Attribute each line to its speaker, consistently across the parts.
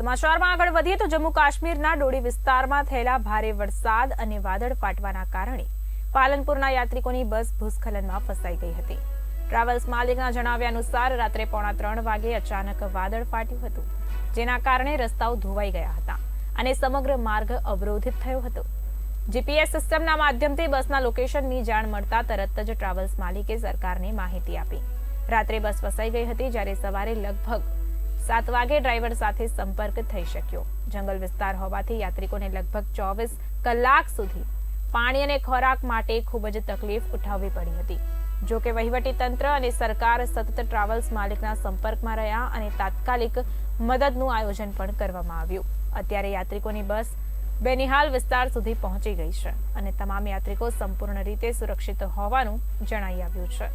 Speaker 1: સમાચારમાં આગળ વધીએ તો જમ્મુ કાશ્મીરના ડોડી વિસ્તારમાં થયેલા ભારે વરસાદ અને વાદળ ફાટવાના કારણે પાલનપુરના યાત્રિકોની બસ ભૂસ્ખલનમાં ફસાઈ ગઈ હતી. ટ્રાવેલ્સ માલિકના જણાવ્યા અનુસાર રાત્રે પોણા ત્રણ વાગે અચાનક વાદળ ફાટ્યું હતું, જેના કારણે રસ્તાઓ ધોવાઈ ગયા હતા અને સમગ્ર માર્ગ અવરોધિત થયો હતો. જીપીએસ સિસ્ટમના માધ્યમથી બસના લોકેશનની જાણ મળતા તરત જ ટ્રાવેલ્સ માલિકે સરકારને માહિતી આપી. રાત્રે બસ ફસાઈ ગઈ હતી, જ્યારે સવારે લગભગ સાત વાગે ડ્રાઈવર સાથે સંપર્ક થઈ શક્યો. જંગલ વિસ્તાર હોવાથી યાત્રિકોને લગભગ ચોવીસ કલાક સુધી પાણી અને ખોરાક માટે ખૂબ જ તકલીફ ઉઠાવવી પડી હતી. જો કે વહીવટી તંત્ર અને સરકાર સતત ટ્રાવેલ્સ માલિકના સંપર્કમાં રહ્યા અને તાત્કાલિક મદદનું આયોજન પણ કરવામાં આવ્યું. અત્યારે યાત્રિકોની બસ બેનિહાલ વિસ્તાર સુધી પહોંચી ગઈ છે અને તમામ યાત્રિકો સંપૂર્ણ રીતે સુરક્ષિત હોવાનું જણાઈ આવ્યું છે.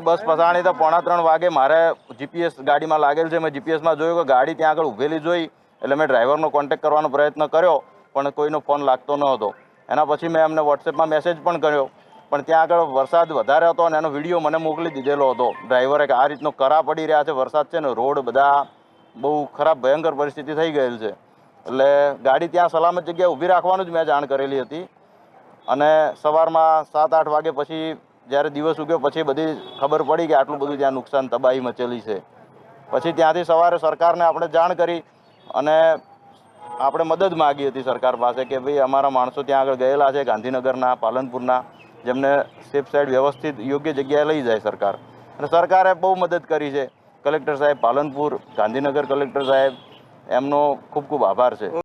Speaker 2: બસ ફસાણી તો પોણા ત્રણ વાગે મારે જીપીએસ ગાડીમાં લાગેલ છે. મેં જીપીએસમાં જોયું કે ગાડી ત્યાં આગળ ઊભેલી જોઈ, એટલે મેં ડ્રાઈવરનો કોન્ટેક્ટ કરવાનો પ્રયત્ન કર્યો, પણ કોઈનો ફોન લાગતો ન હતો. એના પછી મેં એમને વોટ્સએપમાં મેસેજ પણ કર્યો, પણ ત્યાં આગળ વરસાદ વધારે હતો અને એનો વીડિયો મને મોકલી દીધેલો હતો. ડ્રાઈવરે કે આ રીતનો કરા પડી રહ્યા છે, વરસાદ છે ને, રોડ બધા બહુ ખરાબ, ભયંકર પરિસ્થિતિ થઈ ગયેલ છે. એટલે ગાડી ત્યાં સલામત જગ્યાએ ઊભી રાખવાનું જ મેં જાણ કરેલી હતી. અને સવારમાં સાત આઠ વાગે પછી જ્યારે દિવસ ઉગ્યો, પછી બધી ખબર પડી કે આટલું બધું ત્યાં નુકસાન તબાહી મચેલી છે. પછી ત્યાંથી સવારે સરકારને આપણે જાણ કરી અને આપણે મદદ માગી હતી સરકાર પાસે કે ભાઈ અમારા માણસો ત્યાં આગળ ગયેલા છે, ગાંધીનગરના, પાલનપુરના, જેમને સેફ સાઈડ વ્યવસ્થિત યોગ્ય જગ્યાએ લઈ જાય સરકાર. અને સરકારે બહુ મદદ કરી છે. કલેક્ટર સાહેબ પાલનપુર, ગાંધીનગર કલેક્ટર સાહેબ, એમનો ખૂબ ખૂબ આભાર છે.